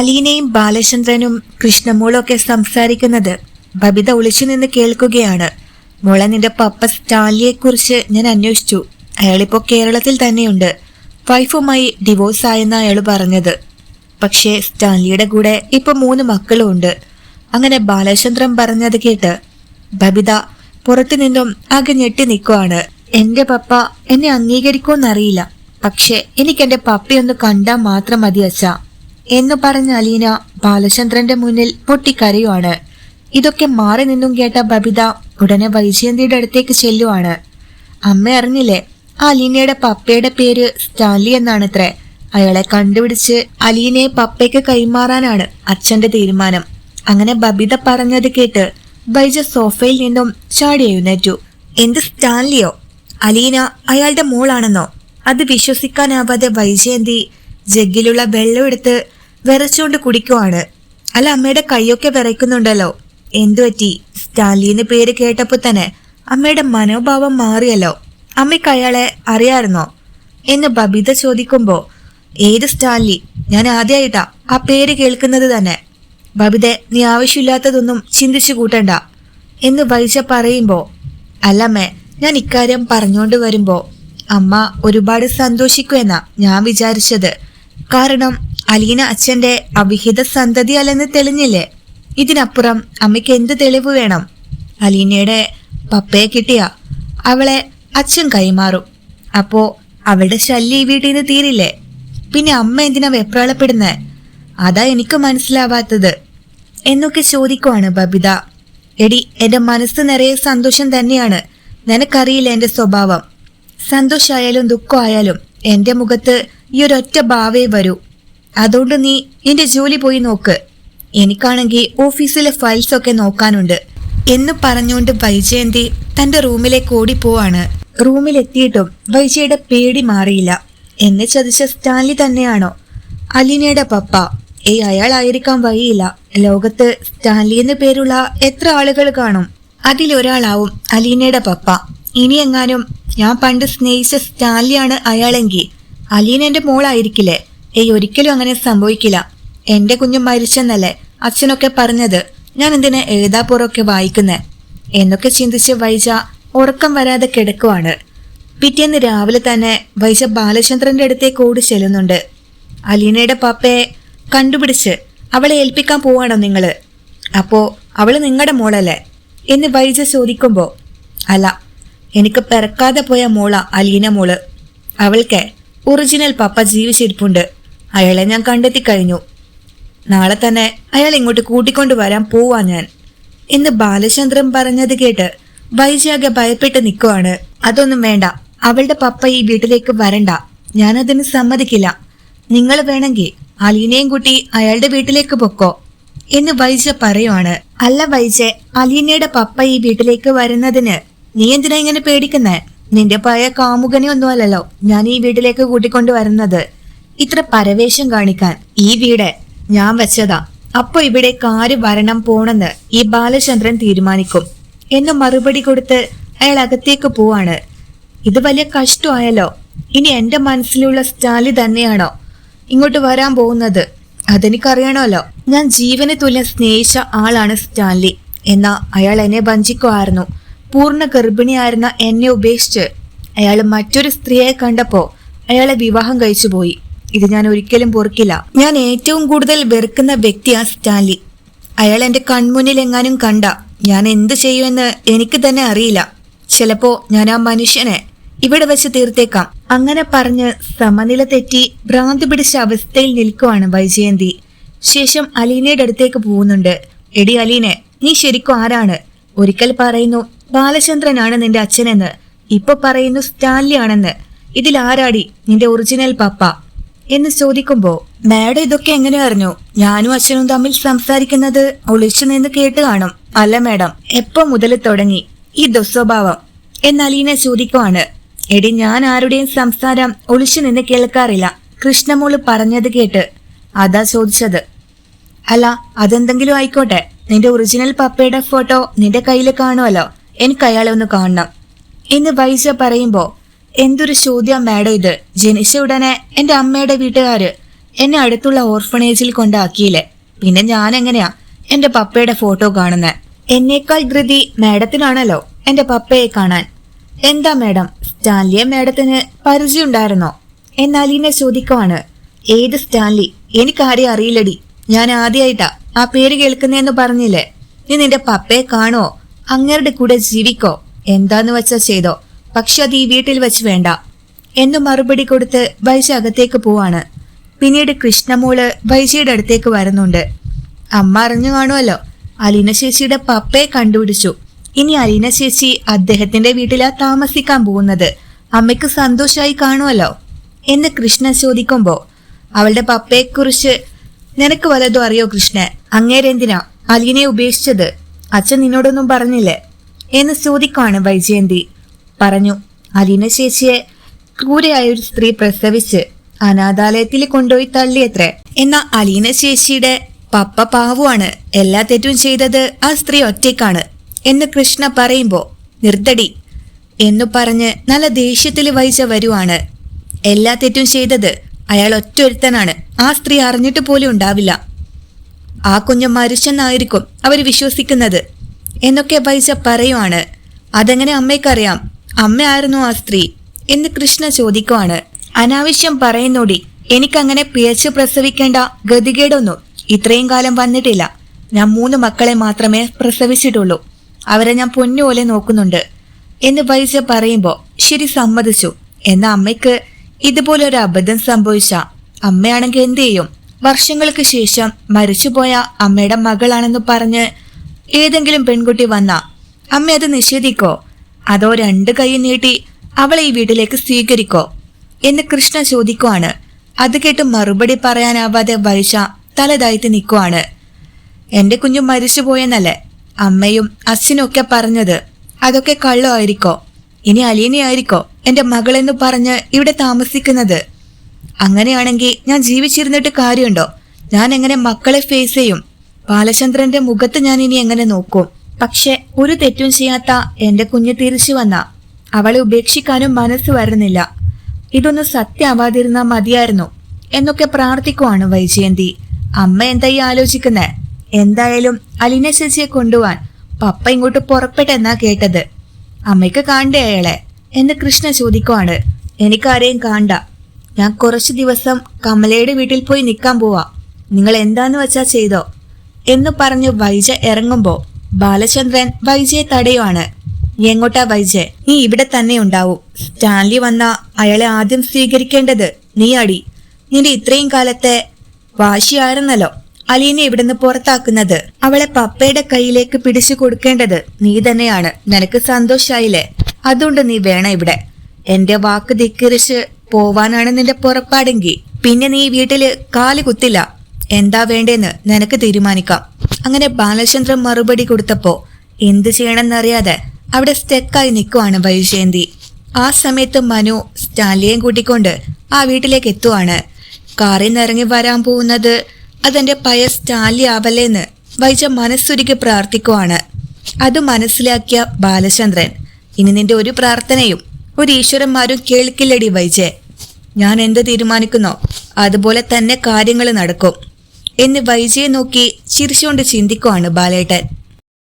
അലീനയും ബാലചന്ദ്രനും കൃഷ്ണമോളും ഒക്കെ സംസാരിക്കുന്നത് ബബിത ഒളിച്ചു നിന്ന് കേൾക്കുകയാണ്. മോളെ നിന്റെ പപ്പ സ്റ്റാലിയെ കുറിച്ച് ഞാൻ അന്വേഷിച്ചു. അയാളിപ്പോ കേരളത്തിൽ തന്നെയുണ്ട്. വൈഫുമായി ഡിവോഴ്സ് ആയെന്ന് അയാൾ പറഞ്ഞത്. പക്ഷേ സ്റ്റാലിയുടെ കൂടെ ഇപ്പൊ മൂന്ന് മക്കളും ഉണ്ട്. അങ്ങനെ ബാലചന്ദ്രൻ പറഞ്ഞത് കേട്ട് ബബിത പുറത്തു നിന്നും ആകെ ഞെട്ടി നിൽക്കുവാണ്. എന്റെ പപ്പ എന്നെ അംഗീകരിക്കുമെന്നറിയില്ല പക്ഷെ എനിക്ക് എന്റെ പപ്പയൊന്ന് കണ്ടാൽ മാത്രം മതി അച്ഛാ. എന്ന് പറഞ്ഞ അലീന ബാലചന്ദ്രന്റെ മുന്നിൽ പൊട്ടിക്കരയുവാണ്. ഇതൊക്കെ മാറി നിന്നും കേട്ട ബബിത ഉടനെ വൈജയന്തിയുടെ അടുത്തേക്ക് ചെല്ലുവാണ്. അമ്മ അറിഞ്ഞില്ലേ അലീനയുടെ പപ്പയുടെ പേര് സ്റ്റാൻലി എന്നാണത്രേ. അയാളെ കണ്ടുപിടിച്ച് അലീനയെ പപ്പയ്ക്ക് കൈമാറാനാണ് അച്ഛന്റെ തീരുമാനം. അങ്ങനെ ബബിത പറഞ്ഞത് കേട്ട് ബൈജ സോഫയിൽ നിന്നും ചാടി എഴുന്നേറ്റു. എന്ത് സ്റ്റാൻലിയോ? അലീന അയാളുടെ മോളാണെന്നോ? അത് വിശ്വസിക്കാനാവാതെ വൈജയന്തി ജഗ്ഗിലുള്ള വെള്ളം എടുത്ത് വിറച്ചുകൊണ്ട് കുടിക്കുവാണ്. അല്ല അമ്മയുടെ കൈയൊക്കെ വിറയ്ക്കുന്നുണ്ടല്ലോ. എന്തു പറ്റി? സ്റ്റാലിന്ന് പേര് കേട്ടപ്പോ തന്നെ അമ്മയുടെ മനോഭാവം മാറിയല്ലോ. അമ്മയ്ക്ക് അയാളെ അറിയാമായിരുന്നോ എന്ന് ബബിത ചോദിക്കുമ്പോ ഏത് സ്റ്റാലി? ഞാൻ ആദ്യമായിട്ടാ ആ പേര് കേൾക്കുന്നത് തന്നെ. ബബിത നീ ആവശ്യമില്ലാത്തതൊന്നും ചിന്തിച്ചു കൂട്ടണ്ട. എന്ന് വൈജ പറയുമ്പോ അല്ലമ്മേ ഞാൻ ഇക്കാര്യം പറഞ്ഞുകൊണ്ട് വരുമ്പോ അമ്മ ഒരുപാട് സന്തോഷിക്കുമെന്നാ ഞാൻ വിചാരിച്ചത്. കാരണം അലീന അച്ഛന്റെ അവിഹിത സന്തതി അല്ലെന്ന് തെളിഞ്ഞില്ലേ? ഇതിനപ്പുറം അമ്മയ്ക്ക് എന്ത് തെളിവ് വേണം? അലീനയുടെ പപ്പയെ കിട്ടിയ അവളെ അച്ഛൻ കൈമാറും. അപ്പോ അവളുടെ ശല്യം ഈ വീട്ടിൽ നിന്ന് തീരില്ലേ? പിന്നെ അമ്മ എന്തിനാ വെപ്രാളപ്പെടുന്നേ? അതാ എനിക്ക് മനസ്സിലാവാത്തത്. എന്നൊക്കെ ചോദിക്കുവാണ് ബബിത. എടി എന്റെ മനസ്സ് നിറയെ സന്തോഷം തന്നെയാണ്. നിനക്കറിയില്ല എന്റെ സ്വഭാവം. സന്തോഷമായാലും ദുഃഖമായാലും എന്റെ മുഖത്ത് ഈ ഒരൊറ്റ ഭാവേ വരൂ. അതുകൊണ്ട് നീ നിന്റെ ജോലി പോയി നോക്ക്. എനിക്കാണെങ്കിൽ ഓഫീസിലെ ഫയൽസ് ഒക്കെ നോക്കാനുണ്ട്. എന്ന് പറഞ്ഞുകൊണ്ട് വൈജയന്തി തന്റെ റൂമിലേക്ക് ഓടിപ്പോവാണ്. റൂമിലെത്തിയിട്ടും വൈജയുടെ പേടി മാറിയില്ല. എന്നെ ചതിച്ച സ്റ്റാൻലി തന്നെയാണോ? അലിനയുടെ പപ്പ. ഏ ഏയ് അയാളായിരിക്കാൻ വഴിയില്ല. ലോകത്ത് സ്റ്റാൻലി എന്ന് പേരുള്ള എത്ര ആളുകൾ കാണും. അതിലൊരാളാവും അലീനയുടെ പപ്പ. ഇനി എങ്ങാനും ഞാൻ പണ്ട് സ്നേഹിച്ച സ്റ്റാൻലിയാണ് അയാളെങ്കിൽ. അലീന എന്റെ മോളായിരിക്കില്ലേ? ഏയ് ഒരിക്കലും അങ്ങനെ സംഭവിക്കില്ല. എന്റെ കുഞ്ഞു മരിച്ചെന്നല്ലേ അച്ഛനൊക്കെ പറഞ്ഞത്. ഞാൻ എന്തിനെ എഴുതാപ്പുറമൊക്കെ വായിക്കുന്നേ? എന്നൊക്കെ ചിന്തിച്ച് വൈജ ഉറക്കം വരാതെ കിടക്കുവാണ്. പിറ്റേന്ന് രാവിലെ തന്നെ വൈജ ബാലചന്ദ്രന്റെ അടുത്തേക്ക് ഓടി ചെല്ലുന്നുണ്ട്. അലീനയുടെ പപ്പയെ കണ്ടുപിടിച്ച് അവളെ ഏൽപ്പിക്കാൻ പോവാണോ നിങ്ങൾ? അപ്പോ അവൾ നിങ്ങളുടെ മോളല്ലേ? എന്ന് വൈജ ചോദിക്കുമ്പോ അല്ല എനിക്ക് പിറക്കാതെ പോയ മോള അലീന മോൾ. അവൾക്ക് ഒറിജിനൽ പപ്പ ജീവിച്ചിരിപ്പുണ്ട്. അയാളെ ഞാൻ കണ്ടെത്തി കഴിഞ്ഞു നാളെ തന്നെ അയാൾ ഇങ്ങോട്ട് കൂട്ടിക്കൊണ്ടു വരാൻ പോവാ ഞാൻ. എന്ന് ബാലചന്ദ്രൻ പറഞ്ഞത് കേട്ട് വൈജാഗെ ഭയപ്പെട്ട് നിൽക്കുവാണ് അതൊന്നും വേണ്ട. അവളുടെ പപ്പ ഈ വീട്ടിലേക്ക് വരണ്ട. ഞാനതിന് സമ്മതിക്കില്ല. നിങ്ങൾ വേണമെങ്കിൽ അലീനയും കുട്ടി അയാളുടെ വീട്ടിലേക്ക് പൊക്കോ എന്ന് വൈജ പറയുവാണ്. അല്ല വൈജ അലീനയുടെ പപ്പ ഈ വീട്ടിലേക്ക് വരുന്നതിന് നീ എന്തിനാ ഇങ്ങനെ പേടിക്കുന്നേ? നിന്റെ പഴയ കാമുകനെ ഒന്നുമല്ലല്ലോ ഞാൻ ഈ വീട്ടിലേക്ക് കൂട്ടിക്കൊണ്ടു വരുന്നത്. ഇത്ര പരവേശം കാണിക്കാൻ ഈ വീട് ഞാൻ വെച്ചതാ. അപ്പൊ ഇവിടെ കാര് വരണം പോണെന്ന് ഈ ബാലചന്ദ്രൻ തീരുമാനിക്കും. എന്ന് മറുപടി കൊടുത്ത് അയാൾ അകത്തേക്ക് പോവാണ്. ഇത് വലിയ കഷ്ടമായല്ലോ. ഇനി എന്റെ മനസ്സിലുള്ള സ്റ്റാലി തന്നെയാണോ ഇങ്ങോട്ട് വരാൻ പോകുന്നത്? അതെനിക്കറിയണമല്ലോ. ഞാൻ ജീവന് തുല്യം സ്നേഹിച്ച ആളാണ് സ്റ്റാൻലി. എന്നാ അയാൾ എന്നെ വഞ്ചിക്കുമായിരുന്നു. പൂർണ ഗർഭിണിയായിരുന്ന എന്നെ ഉപേക്ഷിച്ച് അയാൾ മറ്റൊരു സ്ത്രീയെ കണ്ടപ്പോ അയാളെ വിവാഹം കഴിച്ചു പോയി ഇത് ഞാൻ ഒരിക്കലും പൊറുക്കില്ല. ഞാൻ ഏറ്റവും കൂടുതൽ വെറുക്കുന്ന വ്യക്തിയാ സ്റ്റാൻലി. അയാൾ എന്റെ കൺമുന്നിൽ എങ്ങാനും കണ്ട ഞാൻ എന്ത് ചെയ്യുമെന്ന് എനിക്ക് തന്നെ അറിയില്ല. ചിലപ്പോ ഞാൻ ആ മനുഷ്യനെ ഇവിടെ വെച്ച് തീർത്തേക്കാം. അങ്ങനെ പറഞ്ഞ് സമനില തെറ്റി ഭ്രാന്തി പിടിച്ച അവസ്ഥയിൽ നിൽക്കുവാണ് വൈജയന്തി. ശേഷം അലീനയുടെ അടുത്തേക്ക് പോകുന്നുണ്ട്. എടി അലീനെ നീ ശരിക്കും ആരാണ്? ഒരിക്കൽ പറയുന്നു ബാലചന്ദ്രനാണ് നിന്റെ അച്ഛനെന്ന്. ഇപ്പൊ പറയുന്നു സ്റ്റാൻലി ആണെന്ന് ഇതിൽ ആരാടി? നിന്റെ ഒറിജിനൽ പപ്പ. എന്ന് ചോദിക്കുമ്പോ മാഡം ഇതൊക്കെ എങ്ങനെ അറിഞ്ഞു? ഞാനും അച്ഛനും തമ്മിൽ സംസാരിക്കുന്നത് ഒളിച്ചു നിന്ന് കേട്ട് കാണും. അല്ല മാഡം എപ്പോ മുതൽ തുടങ്ങി? ഈ ദുസ്വഭാവം. എന്ന് അലീന ചോദിക്കുവാണ് എടി ഞാൻ ആരുടെയും സംസാരം ഒളിച്ചു നിന്ന് കേൾക്കാറില്ല. കൃഷ്ണമോൾ പറഞ്ഞത് കേട്ട് അതാ ചോദിച്ചത്. അല്ല അതെന്തെങ്കിലും ആയിക്കോട്ടെ. നിന്റെ ഒറിജിനൽ പപ്പയുടെ ഫോട്ടോ നിന്റെ കയ്യിൽ കാണുമല്ലോ എനിക്ക് അയാളെ ഒന്ന് കാണണം. എന്ന് വൈസ പറയുമ്പോ എന്തൊരു ചോദ്യം മാഡം ഇത്. ജനിച്ച ഉടനെ എന്റെ അമ്മയുടെ വീട്ടുകാര് എന്നെ അടുത്തുള്ള ഓർഫണേജിൽ കൊണ്ടാക്കിയില്ലേ. പിന്നെ ഞാൻ എങ്ങനെയാ എന്റെ പപ്പയുടെ ഫോട്ടോ കാണുന്നത് എന്നേക്കാൾ ധൃതി മാഡത്തിനാണല്ലോ എന്റെ പപ്പയെ കാണാൻ. എന്താ മാഡം സ്റ്റാൻലിയെ മാഡത്തിന് പരിചയമുണ്ടായിരുന്നോ? ഇന്നെ ചോദിക്കുവാണ് ഏത് സ്റ്റാൻലി? എനിക്കാരെയും അറിയില്ലടി. ഞാൻ ആദ്യമായിട്ടാ ആ പേര് കേൾക്കുന്നേന്ന് പറഞ്ഞില്ലേ? നീ നിന്റെ പപ്പയെ കാണോ അങ്ങരുടെ കൂടെ ജീവിക്കോ? എന്താന്ന് വെച്ചാ ചെയ്തോ? പക്ഷെ അത് ഈ വീട്ടിൽ വെച്ച് വേണ്ട. എന്ന് മറുപടി കൊടുത്ത് വൈജ അകത്തേക്ക് പോവാണ്. പിന്നീട് കൃഷ്ണമോൾ വൈജയുടെ അടുത്തേക്ക് വരുന്നുണ്ട്. അമ്മ അറിഞ്ഞു കാണുമല്ലോ. അലീന ചേച്ചിയുടെ പപ്പയെ കണ്ടുപിടിച്ചു. ഇനി അലീന ചേച്ചി അദ്ദേഹത്തിന്റെ വീട്ടിലാ താമസിക്കാൻ പോകുന്നത്. അമ്മയ്ക്ക് സന്തോഷമായി കാണുമല്ലോ. എന്ന് കൃഷ്ണൻ ചോദിക്കുമ്പോ അവളുടെ പപ്പയെക്കുറിച്ച് നിനക്ക് വല്ലതും അറിയോ കൃഷ്ണൻ അങ്ങേരെന്തിനാ അലീനയെ ഉപേക്ഷിച്ചത്? അച്ഛൻ നിന്നോടൊന്നും പറഞ്ഞില്ലേ? എന്ന് ചോദിക്കുവാണ് വൈജയന്തി. പറഞ്ഞു. അലീന ചേച്ചിയെ ക്രൂരയായ ഒരു സ്ത്രീ പ്രസവിച്ച് അനാഥാലയത്തിൽ കൊണ്ടുപോയി തള്ളിയത്രേ. എന്നാ അലീന ചേച്ചിയുടെ പപ്പ പാവുവാണ് എല്ലാ തെറ്റും ചെയ്തത് ആ സ്ത്രീ ഒറ്റയ്ക്കാണ് എന്ന് കൃഷ്ണ പറയുമ്പോ നിർത്തടി എന്നു പറഞ്ഞ് നല്ല ദേഷ്യത്തിൽ വഹിച്ച വരുവാണ്. എല്ലാ തെറ്റും ചെയ്തത് അയാൾ ഒറ്റൊരുത്തനാണ്. ആ സ്ത്രീ അറിഞ്ഞിട്ട് പോലും ഉണ്ടാവില്ല. ആ കുഞ്ഞ് മരിച്ചെന്നായിരിക്കും അവർ വിശ്വസിക്കുന്നത് എന്നൊക്കെ വൈസ പറയുവാണ്. അതെങ്ങനെ അമ്മയ്ക്കറിയാം? അമ്മയായിരുന്നു ആ സ്ത്രീ. എന്ന് കൃഷ്ണ ചോദിക്കുവാണ്. അനാവശ്യം പറയുന്നോടി എനിക്കങ്ങനെ പിഴച്ചു പ്രസവിക്കേണ്ട ഗതികേടൊന്നും ഇത്രയും കാലം വന്നിട്ടില്ല. ഞാൻ മൂന്ന് മക്കളെ മാത്രമേ പ്രസവിച്ചിട്ടുള്ളൂ. അവരെ ഞാൻ പൊന്നുപോലെ നോക്കുന്നുണ്ട്. എന്ന് വൈജ പറയുമ്പോ ശരി സമ്മതിച്ചു. എന്ന അമ്മയ്ക്ക് ഇതുപോലൊരു അബദ്ധം സംഭവിച്ച അമ്മയാണെങ്കിൽ എന്ത് ചെയ്യും? വർഷങ്ങൾക്ക് ശേഷം മരിച്ചുപോയ അമ്മയുടെ മകളാണെന്ന് പറഞ്ഞ് ഏതെങ്കിലും പെൺകുട്ടി വന്ന അമ്മ അത് നിഷേധിക്കോ? അതോ രണ്ട് കൈ നീട്ടി അവളെ ഈ വീട്ടിലേക്ക് സ്വീകരിക്കോ? എന്ന് കൃഷ്ണ ചോദിക്കുവാണ്. അത് കേട്ട് മറുപടി പറയാനാവാതെ വൈശ തലതായിട്ട് നിൽക്കുവാണ്. എന്റെ കുഞ്ഞു മരിച്ചുപോയെന്നല്ലേ? അമ്മയും അച്ഛനും ഒക്കെ പറഞ്ഞത്. അതൊക്കെ കള്ളമായിരിക്കോ? ഇനി അലീനയായിരിക്കോ? എന്റെ മകളെന്ന് പറഞ്ഞ് ഇവിടെ താമസിക്കുന്നത്. അങ്ങനെയാണെങ്കിൽ ഞാൻ ജീവിച്ചിരുന്നിട്ട് കാര്യമുണ്ടോ? ഞാൻ എങ്ങനെ മക്കളെ ഫേസ് ചെയ്യും? ബാലചന്ദ്രന്റെ മുഖത്ത് ഞാൻ ഇനി എങ്ങനെ നോക്കും? പക്ഷെ ഒരു തെറ്റും ചെയ്യാത്ത എന്റെ കുഞ്ഞ് തിരിച്ചു വന്ന. അവളെ ഉപേക്ഷിക്കാനും മനസ്സ് വരുന്നില്ല. ഇതൊന്ന് സത്യമാവാതിരുന്നാ മതിയായിരുന്നു. എന്നൊക്കെ പ്രാർത്ഥിക്കുവാണ് വൈജയന്തി. അമ്മ എന്തായി ആലോചിക്കുന്നേ? എന്തായാലും അലിന ചേച്ചിയെ കൊണ്ടുപോവാൻ പപ്പ ഇങ്ങോട്ട് പുറപ്പെട്ടെന്നാ കേട്ടത്. അമ്മയ്ക്ക് കാണണ്ടേ അയാളെ? എന്ന് കൃഷ്ണ ചോദിക്കുവാണ്. എനിക്കാരെയും കാണ്ട. ഞാൻ കുറച്ചു ദിവസം കമലയുടെ വീട്ടിൽ പോയി നിൽക്കാൻ പോവാ. നിങ്ങൾ എന്താന്ന് വെച്ചാ ചെയ്തോ? എന്ന് പറഞ്ഞ് വൈജ ഇറങ്ങുമ്പോ ബാലചന്ദ്രൻ വൈജയെ തടയുവാണ്. "നീ എങ്ങോട്ടാ വൈജയ് നീ ഇവിടെ തന്നെ ഉണ്ടാവും. സ്റ്റാൻലി വന്ന അയാളെ ആദ്യം സ്വീകരിക്കേണ്ടത് നീ അടി നിന്റെ ഇത്രയും കാലത്തെ വാശിയായിരുന്നല്ലോ അലീനെ ഇവിടുന്ന് പുറത്താക്കുന്നത്. അവളെ പപ്പയുടെ കയ്യിലേക്ക് പിടിച്ചു കൊടുക്കേണ്ടത് നീ തന്നെയാണ്. നിനക്ക് സന്തോഷായില്ലേ? അതുകൊണ്ട് നീ വേണം ഇവിടെ. എന്റെ വാക്ക് ധിക്കരിച്ച് പോവാനാണ് നിന്റെ പുറപ്പാടെങ്കിൽ. പിന്നെ നീ വീട്ടിൽ കാൽ കുത്തില്ല. എന്താ വേണ്ടേന്ന് നിനക്ക് തീരുമാനിക്കാം. അങ്ങനെ ബാലചന്ദ്രൻ മറുപടി കൊടുത്തപ്പോ എന്ത് ചെയ്യണമെന്നറിയാതെ അവിടെ സ്റ്റെക്കായി നിൽക്കുവാണ് വൈജയന്തി. ആ സമയത്ത് മനു സ്റ്റാലിയെയും കൂട്ടിക്കൊണ്ട് ആ വീട്ടിലേക്ക് എത്തുവാണ്. കാറിൽ നിന്ന് ഇറങ്ങി വരാൻ പോകുന്നത് അതെന്റെ പയ സ്റ്റാലി ആവല്ലേന്ന് വൈജ മനസ്സുരുക്കി പ്രാർത്ഥിക്കുവാണ്. അത് മനസ്സിലാക്കിയ ബാലചന്ദ്രൻ ഇനി നിന്റെ ഒരു പ്രാർത്ഥനയും ഒരു ഈശ്വരന്മാരും കേൾക്കില്ലടി വൈജെ. ഞാൻ എന്ത് തീരുമാനിക്കുന്നോ അതുപോലെ തന്നെ കാര്യങ്ങൾ നടക്കും. എന്ന് വൈജയെ നോക്കി ചിരിച്ചുകൊണ്ട് ചിന്തിക്കുവാണ് ബാലേട്ടൻ.